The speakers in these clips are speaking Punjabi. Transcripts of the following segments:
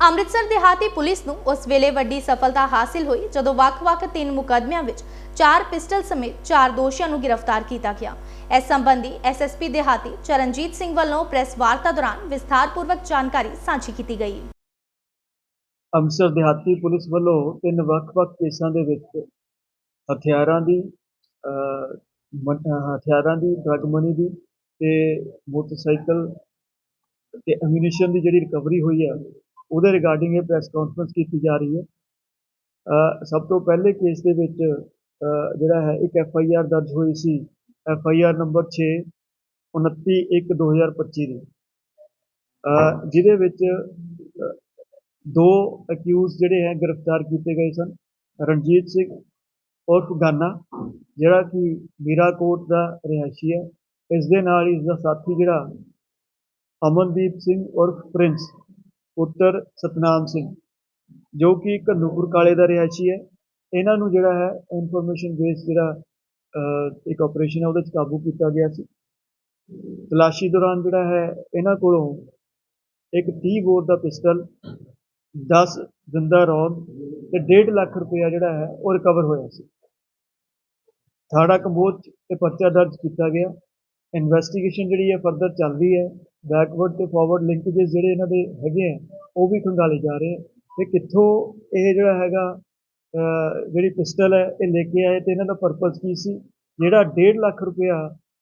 ਅੰਮ੍ਰਿਤਸਰ ਦਿਹਾਤੀ ਪੁਲਿਸ ਨੂੰ ਉਸ ਵੇਲੇ ਵੱਡੀ ਸਫਲਤਾ ਹਾਸਿਲ ਹੋਈ ਜਦੋਂ ਵੱਖ-ਵੱਖ ਤਿੰਨ ਮੁਕੱਦਮਿਆਂ ਵਿੱਚ ਚਾਰ ਪਿਸਟਲ ਸਮੇਤ ਚਾਰ ਦੋਸ਼ੀਆਂ ਨੂੰ ਗ੍ਰਿਫਤਾਰ ਕੀਤਾ ਗਿਆ। ਇਸ ਸੰਬੰਧੀ ਐਸਐਸਪੀ ਦਿਹਾਤੀ ਚਰਨਜੀਤ ਸਿੰਘ ਵੱਲੋਂ ਪ੍ਰੈਸ ਵਾਰਤਾ ਦੌਰਾਨ ਵਿਸਥਾਰਪੂਰਵਕ ਜਾਣਕਾਰੀ ਸਾਂਝੀ ਕੀਤੀ ਗਈ। ਅੰਮ੍ਰਿਤਸਰ ਦਿਹਾਤੀ ਪੁਲਿਸ ਵੱਲੋਂ ਤਿੰਨ ਵੱਖ-ਵੱਖ ਕੇਸਾਂ ਦੇ ਵਿੱਚ ਹਥਿਆਰਾਂ ਦੀ ਹਥਿਆਰਾਂ ਦੀ ਡਰਗ ਮਨੀ ਦੀ ਤੇ ਮੋਟਰਸਾਈਕਲ ਤੇ ਐਮੂਨੀਸ਼ਨ ਦੀ ਜਿਹੜੀ ਰਿਕਵਰੀ ਹੋਈ ਹੈ ਉਹਦੇ ਰਿਗਾਰਡਿੰਗ ਇਹ ਪ੍ਰੈਸ ਕਾਨਫਰੰਸ ਕੀਤੀ ਜਾ ਰਹੀ ਹੈ। ਸਭ ਤੋਂ ਪਹਿਲੇ ਕੇਸ ਦੇ ਵਿੱਚ ਜਿਹੜਾ ਹੈ ਇੱਕ ਐਫ ਆਈ ਆਰ ਦਰਜ ਹੋਈ ਸੀ। ਐਫ ਆਈ ਆਰ ਨੰਬਰ 6 29 1 2025 ਦੀ। ਅਹ, ਜਿਹਦੇ ਵਿੱਚ ਦੋ ਅਕਿਊਜ਼ ਜਿਹੜੇ ਹੈ ਗ੍ਰਿਫਤਾਰ ਕੀਤੇ ਗਏ ਸਨ। ਰਣਜੀਤ ਸਿੰਘ ਉਰਫ ਗਾਨਾ ਜਿਹੜਾ ਕਿ ਮੀਰਾਕੋਟ ਦਾ ਰਿਹਾਇਸ਼ੀ ਹੈ। ਇਸ ਦੇ ਨਾਲ ਹੀ ਇਸ ਦਾ ਸਾਥੀ ਜਿਹੜਾ ਅਮਨਦੀਪ ਸਿੰਘ ਉਰਫ ਪ੍ਰਿੰਸ ਪੁੱਤਰ ਸਤਨਾਮ ਸਿੰਘ, ਜੋ ਕਿ ਘੱਲੂਪੁਰ ਕਾਲੇ ਦਾ ਰਿਹਾਇਸ਼ੀ ਹੈ। ਇਹਨਾਂ ਨੂੰ ਜਿਹੜਾ ਹੈ ਇਨਫੋਰਮੇਸ਼ਨ ਬੇਸ ਜਿਹੜਾ ਇੱਕ ਆਪਰੇਸ਼ਨ ਹੈ, ਉਹਦੇ ਵਿੱਚ ਕਾਬੂ ਕੀਤਾ ਗਿਆ ਸੀ। ਤਲਾਸ਼ੀ ਦੌਰਾਨ ਜਿਹੜਾ ਹੈ, ਇਹਨਾਂ ਕੋਲੋਂ ਇੱਕ 30 ਬੋਰ ਦਾ ਪਿਸਟਲ 10 ਜ਼ਿੰਦਾ ਰੌਂਦ ਤੇ 1.5 ਲੱਖ ਰੁਪਇਆ ਜਿਹੜਾ ਹੈ, ਉਹ ਰਿਕਵਰ ਹੋਇਆ ਸੀ। ਥਾਣਾ ਕੰਬੋਜ ਤੇ ਪਰਚਾ ਦਰਜ ਕੀਤਾ ਗਿਆ। ਇਨਵੈਸਟੀਗੇਸ਼ਨ ਜਿਹੜੀ ਹੈ ਫਰਦਰ ਚੱਲਦੀ ਹੈ। ਬੈਕਵਰਡ ਤੇ ਫਾਰਵਰਡ ਲਿੰਕੇजेस ਜਿਹੜੇ ਇਹਨਾਂ ਦੇ ਹੈਗੇ ਆ, ਉਹ ਵੀ ਖੰਗਾਲੇ ਜਾ ਰਹੇ ਆ। ਤੇ ਕਿੱਥੋਂ ਇਹ ਜਿਹੜਾ ਹੈਗਾ ਜਿਹੜੀ ਪਿਸਟਲ ਹੈ, ਇਹ ਲੈ ਕੇ ਆਏ ਤੇ ਇਹਨਾਂ ਦਾ ਪਰਪਸ ਕੀ ਸੀ? ਜਿਹੜਾ 1.5 ਲੱਖ ਰੁਪਇਆ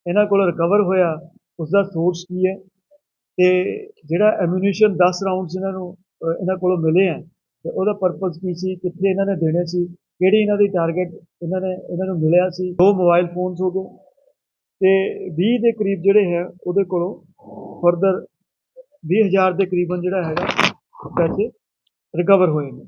ਇਹਨਾਂ ਕੋਲ ਰਿਕਵਰ ਹੋਇਆ ਉਸ ਦਾ ਸੋਰਸ ਕੀ ਹੈ? ਤੇ ਜਿਹੜਾ ਐਮੂਨੀਸ਼ਨ 10 ਰਾਉਂਡਸ ਇਹਨਾਂ ਨੂੰ ਇਹਨਾਂ ਕੋਲੋਂ ਮਿਲੇ ਆ, ਤੇ ਉਹਦਾ ਪਰਪਸ ਕੀ ਸੀ? ਕਿੱਥੇ ਇਹਨਾਂ ਨੇ ਦੇਣੇ ਸੀ? ਕਿਹੜੀ ਇਹਨਾਂ ਦੀ ਟਾਰਗੇਟ ਇਹਨਾਂ ਨੇ, ਇਹਨਾਂ ਨੂੰ ਮਿਲਿਆ ਸੀ? ਦੋ ਮੋਬਾਈਲ ਫੋਨਸ ਹੋ ਗਏ। ਤੇ 20 ਦੇ ਕਰੀਬ ਜਿਹੜੇ ਹੈ, ਉਹਦੇ ਕੋਲੋਂ ਫਰਦਰ 20000 ਦੇ ਕਰੀਬਨ ਜਿਹੜਾ ਹੈਗਾ ਪੈਸੇ ਰਿਕਵਰ ਹੋਏ ਨੇ।